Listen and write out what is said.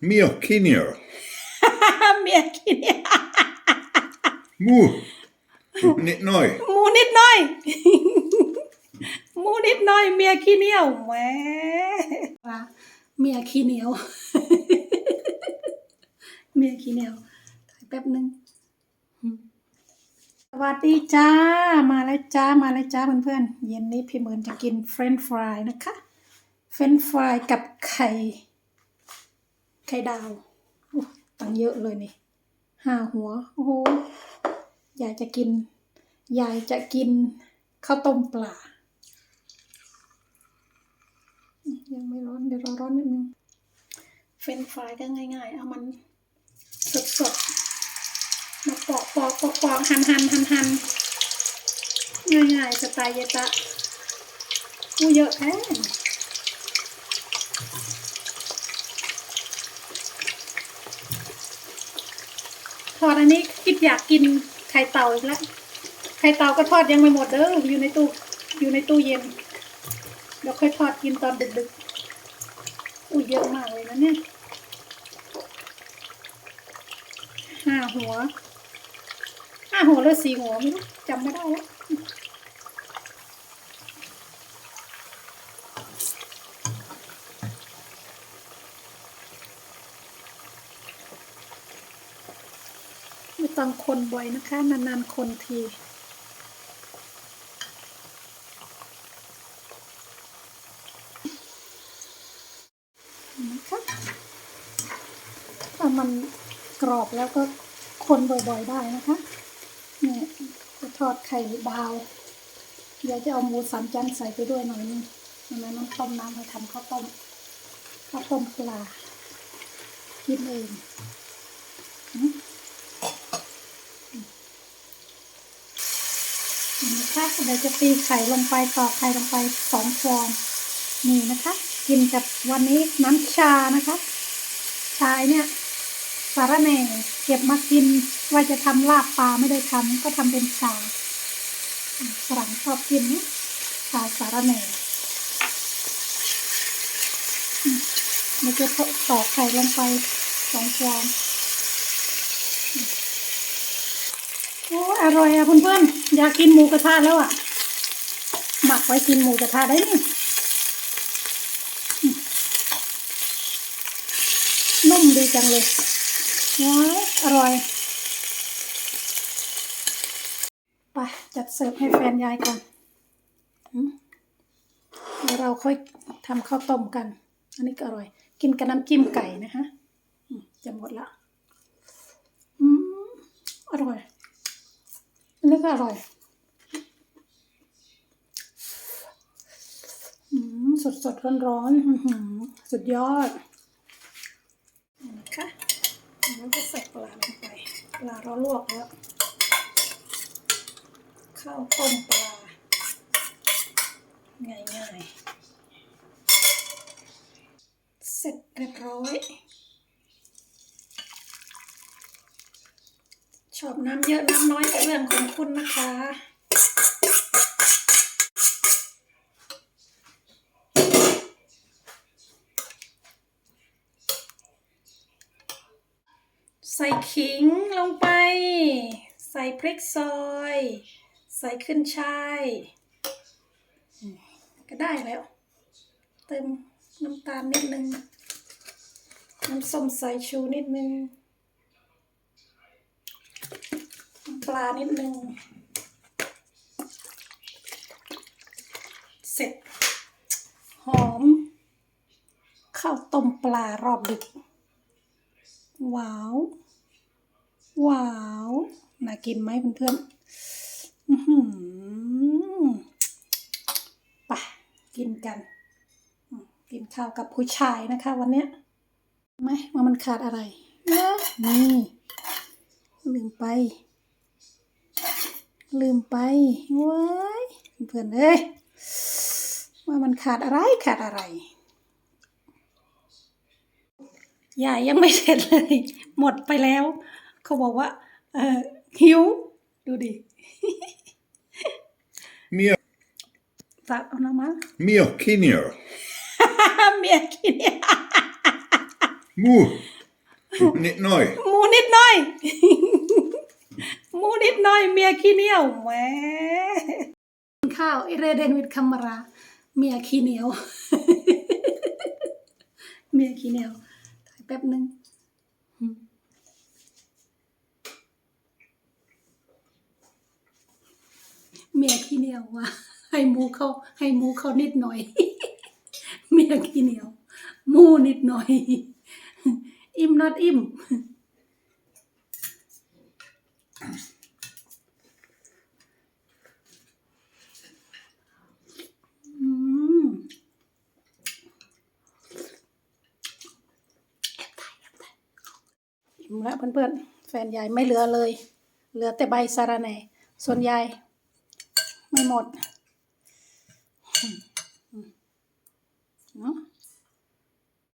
Mjölkkinjor. เมียกินเนี่ย Mu. Nitt noi. หมูนิดหน่อยหมูนิดหน่อยเมียขี้เหนียวแหมว่าเมียขี้เหนียวเมียขี้เหนียวถ่ายแป๊บหนึงสวัสดีจ้า มาแล้วจ้า มาแล้วจ้าเพื่อนๆ เย็นนี้พี่เหมือนจะกินเฟรนช์ฟรายนะคะ เฟรนช์ฟรายกับไข่ ไข่ดาวตังเยอะเลยนี่ห้าหัว โอ้โหอยากจะกิน ยายจะกินข้าวต้มปลา ยังไม่ร้อน เดี๋ยวรอร้อนนิดนึง เฟรนฟรายก็ง่ายๆ เอามันสดๆ มาปอกปอกปอกปอกหั่นหั่นหั่นหั่นง่ายๆ สไตล์เยตะอู้เยอะแท้ ทอดอันนี้คิดอยากกินไข่เต่าอีกแล้วไข่เต่าก็ทอดยังไม่หมดเด้ออยู่ในตู้อยู่ในตู้เย็นเดี๋ยวค่อยทอดกินตอนดึกๆอุ้ยเยอะมากเลยนะเนี่ยห้าหัวห้าหัวแล้วสี่หัวไม่รู้จำไม่ได้แล้ว ไม่ต้องคนบ่อยนะคะ นานๆคนทีนะคะถ้ามันกรอบแล้วก็คนบ่อยๆได้นะคะเนี่ยจะทอดไข่ดาวเดี๋ยวจะเอาหมูสามชั้นใส่ไปด้วยหน่อยนึงทำไมน้ำต้มน้ำไปทำข้าวต้มข้าวต้มปลากินเองอืม นะคะเดี๋ยวจะตีไข่ลงไปตอกไข่ลงไปสองฟองนี่นะคะ กินกับวันนี้น้ำชานะคะ ชาเนี่ยสาระแหน่เก็บมากินว่าจะทำลาบปลาไม่ได้ทำก็ทำเป็นชาฝรั่งชอบกินนะชาสาระแหน่อืมแล้วก็ตอกไข่ลงไปสองฟองอืม โอ้อร่อยอะเพื่อนๆอยากกินหมูกระทะแล้วอะหมักไว้กินหมูกระทะได้นี่นุ่มดีจังเลยว้ายอร่อยไปจัดเสิร์ฟให้แฟนยายก่อนเดี๋ยวเราค่อยทำข้าวต้มกัน อันนี้ก็อร่อย กินกับน้ำจิ้มไก่นะคะจะหมดละอืมอร่อย อันนี้ก็อร่อย สดสดร้อนร้อนๆสุดยอดนะคะแล้วก็ใส่ปลาลงไป ปลาเราลวกแล้ว ข้าวต้มปลา ง่ายๆ เสร็จเรียบร้อย ชอบน้ำเยอะน้ำน้อยก็เรื่องของคุณนะคะใส่ขิงลงไป ใส่พริกซอย ใส่ขึ้นช่าย ก็ได้แล้ว เติมน้ำตาลนิดนึง น้ำส้มสายชูนิดนึงน้ำ ปลานิดนึง เสร็จ หอม ข้าวต้มปลารอบดึก ว้าว ว้าว น่ากินไหมเพื่อนๆอื้อหือไปกินกัน กินข้าวกับผู้ชายนะคะ วันเนี้ยไหมว่ามันขาดอะไรเอ้อนี่ลืมไป ลืมไปว้ายเพื่อนเอ้ยว่ามันขาดอะไรขาดอะไรยายยังไม่เสร็จเลย หมดไปแล้ว เขาบอกว่า เออหิว ดูดิ Mjö- ตักเอาน้ำมา Mjölkkinjor. เมียกินเนี่ย Moe. Niet nooit. หมูนิดหน่อยหมูนิดหน่อ ยเมียขี้เหนียวแหมข้าวไอเรเดนวิดคัมมาราเมียขี้เหนียวเมียขี้เหนียวถ่ายแป๊บหนึ่งเมียขี้เหนียวว่ะให้มูเขาให้มูเขานิดหน่อย เมียขี้เหนียว มูนิดหน่อย อิ่มนอดอิ่ม แเพื่อนๆ แฟนยายไม่เหลือเลย เหลือแต่ใบสาราแหนส่วนยาย ไม่หมดเนาะ